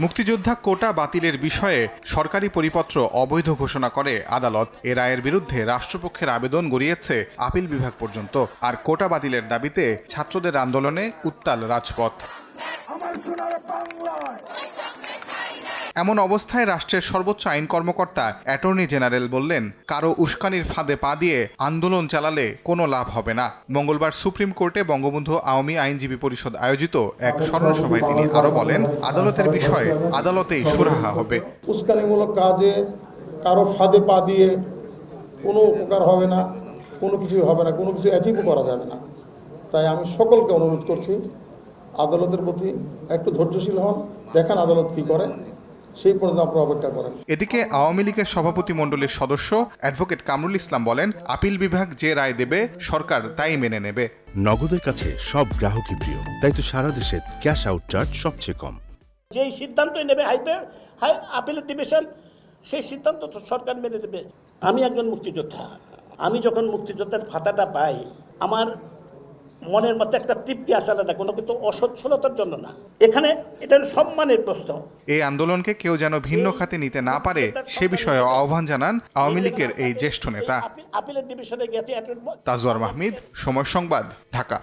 মুক্তিযোদ্ধা কোটা বাতিলের বিষয়ে সরকারি পরিপত্র অবৈধ ঘোষণা করে আদালত। এ রায়ের বিরুদ্ধে রাষ্ট্রপক্ষের আবেদন গড়িয়েছে আপিল বিভাগ পর্যন্ত আর কোটা বাতিলের দাবিতে ছাত্রদের আন্দোলনে উত্তাল রাজপথ। এমন অবস্থায় রাষ্ট্রের সর্বোচ্চ আইন কর্মকর্তা, অ্যাটর্নি জেনারেল বললেন, কারও উস্কানির ফাঁদে পা দিয়ে আন্দোলন চালালে কোনো লাভ হবে না। মঙ্গলবার সুপ্রিম কোর্টে বঙ্গবন্ধু আওয়ামী আইনজীবী পরিষদ আয়োজিত এক স্মরণ সভায় তিনি আরও বলেন, আদালতের বিষয়ে আদালতেই সুরাহা হবে। উস্কানিমূলক কাজে কারও ফাঁদে পা দিয়ে কোনো উপকার হবে না, কোনো কিছুই হবে না, কোনো কিছু অ্যাচিভও করা যাবে না। তাই আমি সকলকে অনুরোধ করছি, আদালতের প্রতি একটু ধৈর্যশীল হন, দেখান আদালত কী করে। সেই পর্যন্ত আপনারা অপেক্ষা করেন। এদিকে আওয়ামী লীগের সভাপতি মণ্ডলীর সদস্য অ্যাডভোকেট কামরুল ইসলাম বলেন আপিল বিভাগ যে রায় দেবে সরকার তাই মেনে নেবে। নগদের কাছে সব গ্রাহকই প্রিয় তাই তো সারা দেশে ক্যাশ আউট চার্জ সবচেয়ে কম। যেই সিদ্ধান্তই নেবে হাইপে হাই আপিলের ডিভিশন সেই সিদ্ধান্ত তো সরকার মেনে দেবে আমি একজন মুক্তিযোদ্ধা। আমি যখন মুক্তিযোদ্ধার ভাতাটা পাই আমার মনের মধ্যে একটা তৃপ্তি আসা না কোনো কিন্তু অসচ্ছলতার জন্য না। এখানে এটা সম্মানের প্রশ্ন। এই আন্দোলনকে কেউ যেন ভিন্ন খাতে নিতে না পারে সে বিষয়ে আহ্বান জানান আওয়ামী লীগের এই জ্যেষ্ঠ নেতা। আপিল- আপিলের ডিভিশনে গেছে তাজওয়ার মাহমিদ সময় সংবাদ ঢাকা।